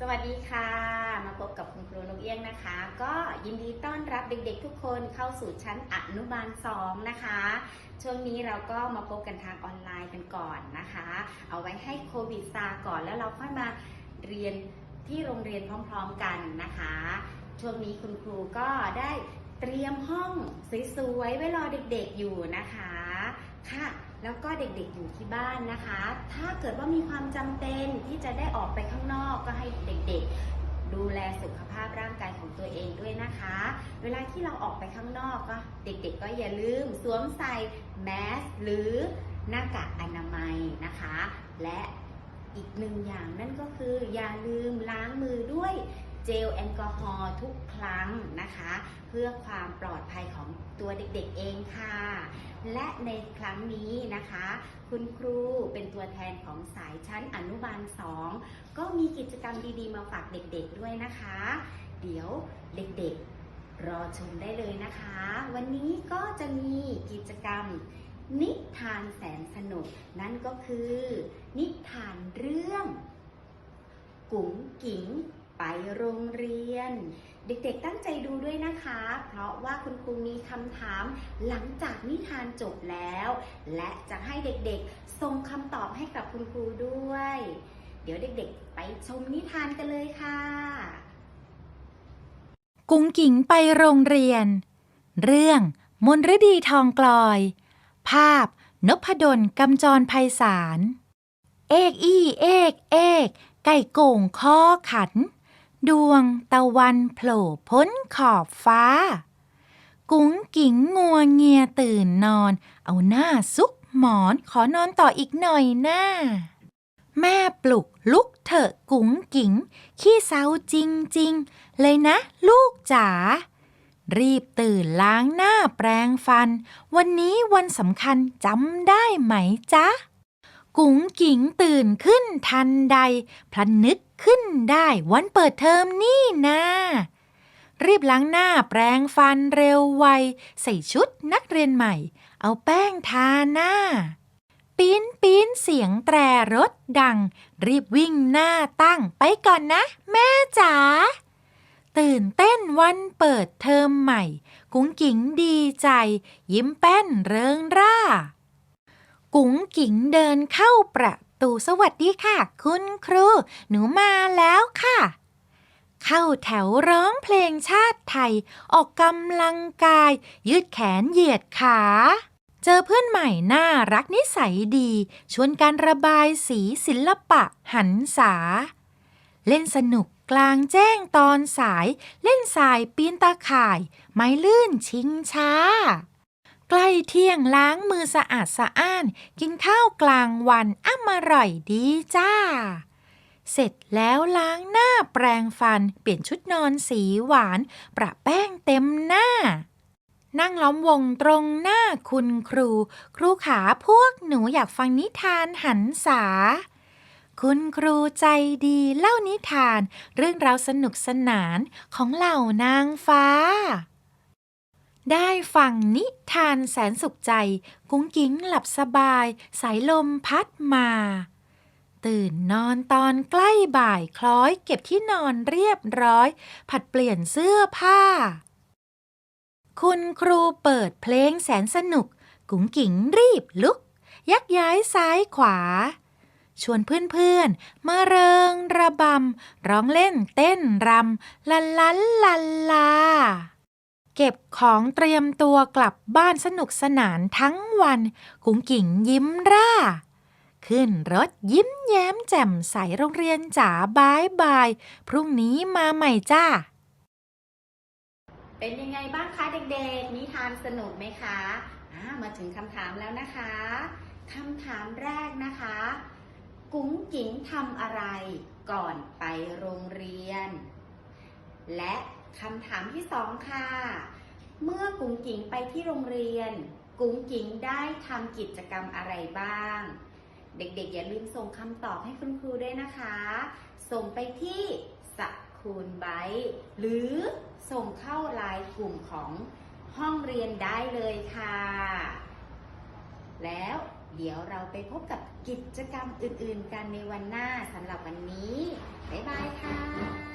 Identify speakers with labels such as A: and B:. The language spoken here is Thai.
A: สวัสดีค่ะ มาพบกับคุณครูนกเอี้ยงนะคะ ก็ยินดีต้อนรับเด็กๆทุกคนเข้าสู่ชั้นอนุบาล 2 นะคะ ช่วงนี้เราก็มาพบกันทางออนไลน์กันก่อนนะคะ เอาไว้ให้โควิดซาก่อนแล้วเราค่อยมาเรียนที่โรงเรียนพร้อมๆกันนะคะ ช่วงนี้คุณครูก็ได้เตรียมห้องสวยๆไว้รอเด็กๆอยู่นะคะค่ะ แล้วก็เด็กๆอยู่ที่บ้านนะคะ ถ้าเกิดว่ามีความจำเป็นที่จะได้ออกไปข้างนอกก็ให้เด็กๆ ดูแลสุขภาพร่างกายของตัวเองด้วยนะคะ เวลาที่เราออกไปข้างนอกก็เด็กๆ ก็อย่าลืมสวมใส่แมสหรือหน้ากากอนามัยนะคะ และอีกหนึ่งอย่างนั่นก็คืออย่าลืมล้างมือด้วย เจลแอลกอฮอล์ทุกครั้งนะคะ เพื่อความปลอดภัยของตัวเด็กๆเองค่ะ และในครั้งนี้นะคะ คุณครูเป็นตัวแทนของสายชั้นอนุบาล 2 ก็มีกิจกรรมดีๆ มาฝากเด็กๆด้วยนะคะ เดี๋ยวเด็กๆรอชมได้เลยนะคะ วันนี้ก็จะมีกิจกรรมนิทานแสนสนุก นั่นก็คือ นิทานเรื่อง กุ๋งกิ๋ง ไปโรงเรียน เด็กๆตั้งใจดูด้วยนะคะ เพราะว่าคุณครูมีคำถามหลังจากนิทานจบแล้ว และจะให้เด็กๆส่งคำตอบให้กับคุณครูด้วย เดี๋ยวเด็กๆ ไปชมนิทานกันเลยค่ะ
B: กุ้งกิ๋งไปโรงเรียน เรื่องมนฤดีทองกลอย ภาพนพดลกำจรภัยสารเอกอี้เอกเอกไก่โก่งคอขัน ดวงตะวันโผล่พ้นขอบฟ้า กุ้งกิ๋งงัวเงียตื่นนอน เอาหน้าซุกหมอนขอนอนต่ออีกหน่อยหน้าแม่ปลุกลุกเถอะกุ๋งกิ๋งขี้เศร้าจริง ๆ เลยนะ ลูกจ๋ารีบตื่นล้างหน้าแปรงฟัน วันนี้วันสำคัญจำได้ไหมจ๊ะ กุ๋งกิ๋งตื่นขึ้นทันใด พลันนึกขึ้นได้วันเปิดเทอมนี่นารีบล้างหน้าแปรงฟันเร็วไว ใส่ชุดนักเรียนใหม่ เอาแป้งทาหน้า ปีนปีนเสียงแตรรถดัง รีบวิ่งหน้าตั้งไปก่อนนะ แม่จ๋าตื่นเต้นวันเปิดเทอมใหม่ กุ้งกิ๋งดีใจ ยิ้มแป้นเริงร่า กุ้งกิ๋งเดินเข้าประตูสวัสดีค่ะ คุณครู หนูมาแล้วค่ะ เข้าแถวร้องเพลงชาติไทย ออกกำลังกาย ยืดแขนเหยียดขา เจอเพื่อนใหม่น่ารักนิสัยดี ชวนการระบายสีศิลปะหันษา เล่นสนุกกลางแจ้งตอนสาย เล่นสายปีนตาข่าย ไม้ลื่นชิงช้า ใกล้เที่ยงล้างมือสะอาดสะอ้าน กินข้าวกลางวันอ้ำอร่อยดีจ้า เสร็จแล้วล้างหน้าแปรงฟัน เปลี่ยนชุดนอนสีหวาน ประแป้งเต็มหน้า นั่งล้อมวงตรงหน้าคุณครู ครูขาพวกหนูอยากฟังนิทานหันษาคุณครูใจดีเล่านิทาน เรื่องราวสนุกสนานของเหล่านางฟ้า ได้ฟังนิทานแสนสุขใจ กุ้งกิ้งหลับสบาย สายลมพัดมา ตื่นนอนตอนใกล้บ่ายคล้อย เก็บที่นอนเรียบร้อย ผัดเปลี่ยนเสื้อผ้า คุณครูเปิดเพลงแสนสนุก กุ้งกิ๋งรีบลุก ยักย้ายซ้ายขวา ชวนเพื่อนๆมาเริงระบำ ร้องเล่นเต้นรำลันลันลันลา เก็บของเตรียมตัวกลับบ้านสนุกสนานทั้งวัน กุ้งกิ่งยิ้มร่า ขึ้นรถยิ้มแย้มแจ่มใสโรงเรียนจ๋าบายบาย พรุ่งนี้มาใหม่จ้า
A: เป็นยังไงบ้างคะเด็กๆ นิทานสนุกไหมคะอ่ามาถึงคำถามแล้วนะคะคำถามแรกนะคะ กุ้งกิ๋งทำอะไรก่อนไปโรงเรียน และ คำถามที่สองค่ะ เมื่อกุ้งกิ๋งไปที่โรงเรียน กุ้งกิ๋งได้ทำกิจกรรมอะไรบ้าง เด็กๆ อย่าลืมส่งคำตอบให้คุณครูด้วยนะคะ ส่งไปที่สคูลไบต์หรือส่งเข้าไลน์กลุ่มของห้องเรียนได้เลยค่ะ แล้วเดี๋ยวเราไปพบกับกิจกรรมอื่นๆ กันในวันหน้าสำหรับวันนี้ บ๊ายบายค่ะ